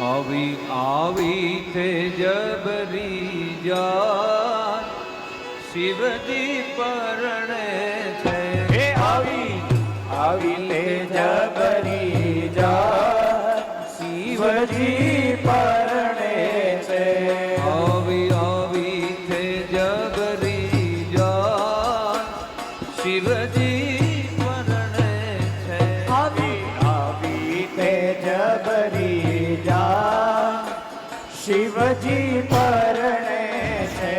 આવી આવી તે જબરી જા શિવજી પરણે છે. હે આવી આવી લે જબરી જા શિવજી પરણે શિવજી પરણે છે.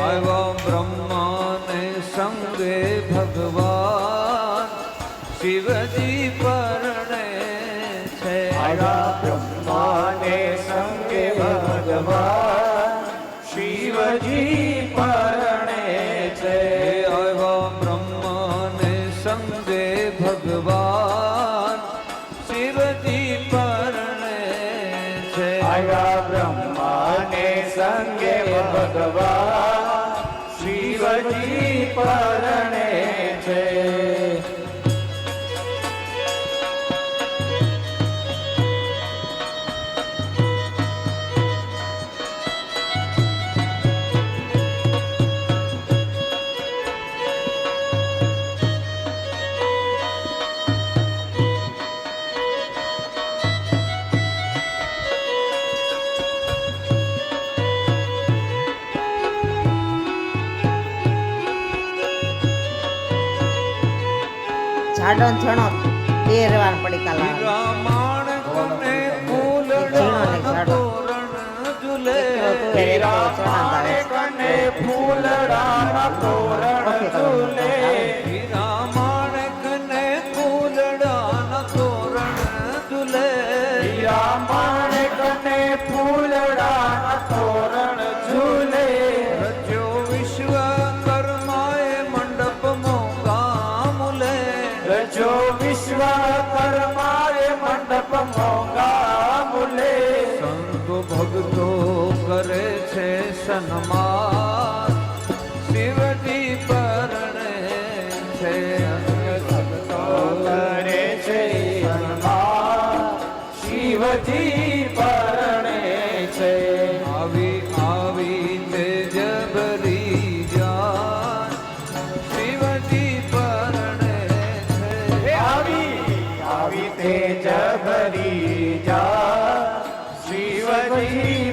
આવ્યા બ્રહ્માને સંગે ભગવાન શિવજી પરણે છે. આવ્યા બ્રહ્માને સંગે ભગવાન શિવજી શિવજી જાડો છણો બે રવાન પડી કાલા ફૂલડા તોરણ ઝૂલે. વિશ્વકર્માએ મંડપ મોગા મુલે. સંતો ભક્તો કરે છે સન્માન. શિવજી પરણે છે ભક્તો કરે છે સન્માન. શિવજી શિવજી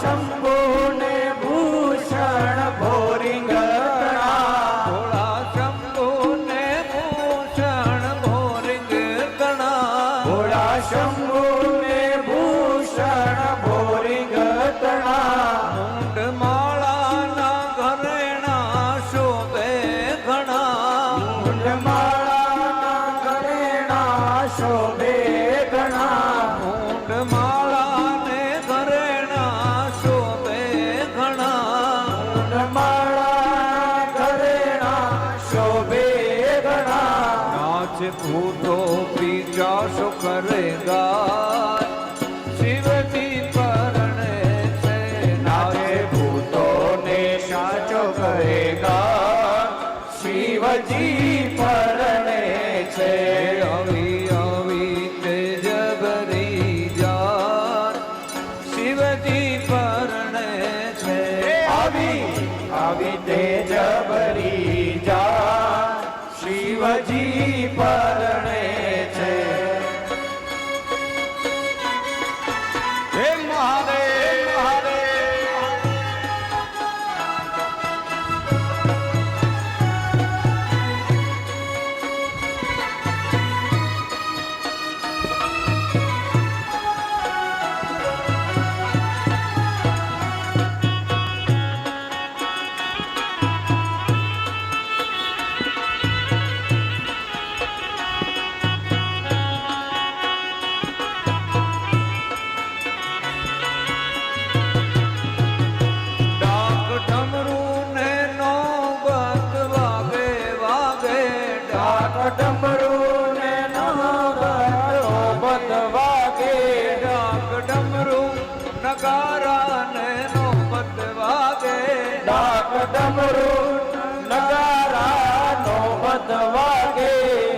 some શિવજી પરણે છે. આવી આવી તે જબરી શિવજી પરણે છે. આવી આવી તે જબરી શિવજી પરણે નગારા ને નો મત વાગે. ડાક ડમરુ નગારા નો મત વાગે.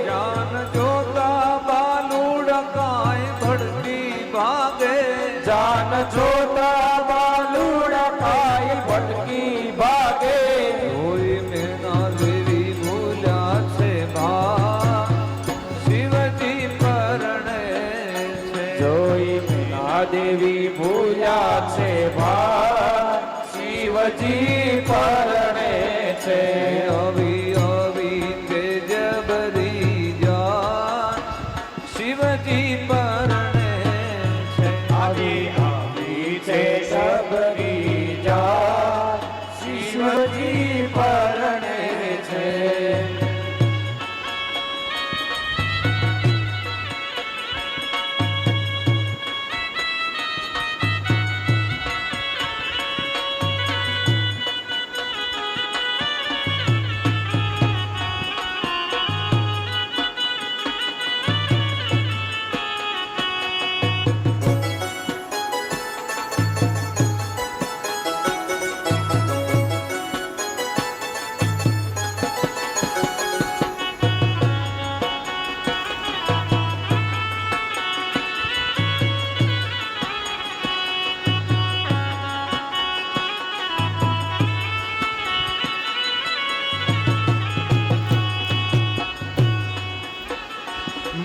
જાન જોતા બાલુડ કાંઈ ભડકી ભાગે. જાન જોતા ભૂલ્યા છે ભા શિવજી પરણે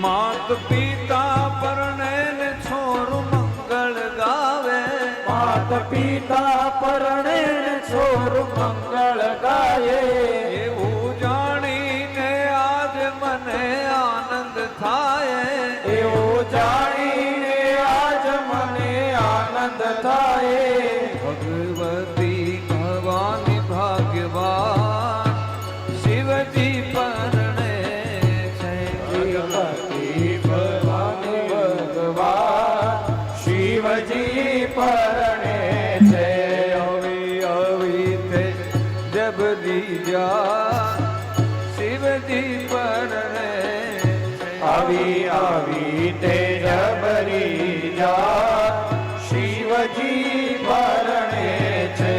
માત પિતા પરણે છોર મંગળ ગાવે. માત પિતા પરણે છોર મંગળ ગાય. એવું જાણીને આજ મને આનંદ થાય. એવું જાણીને પરણે છે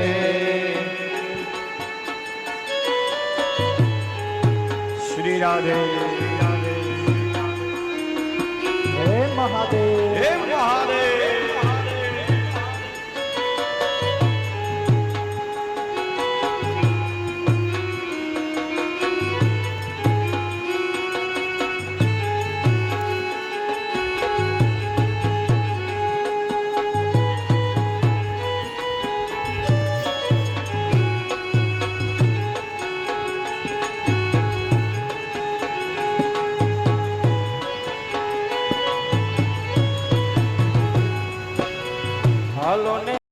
શ્રી રાધે.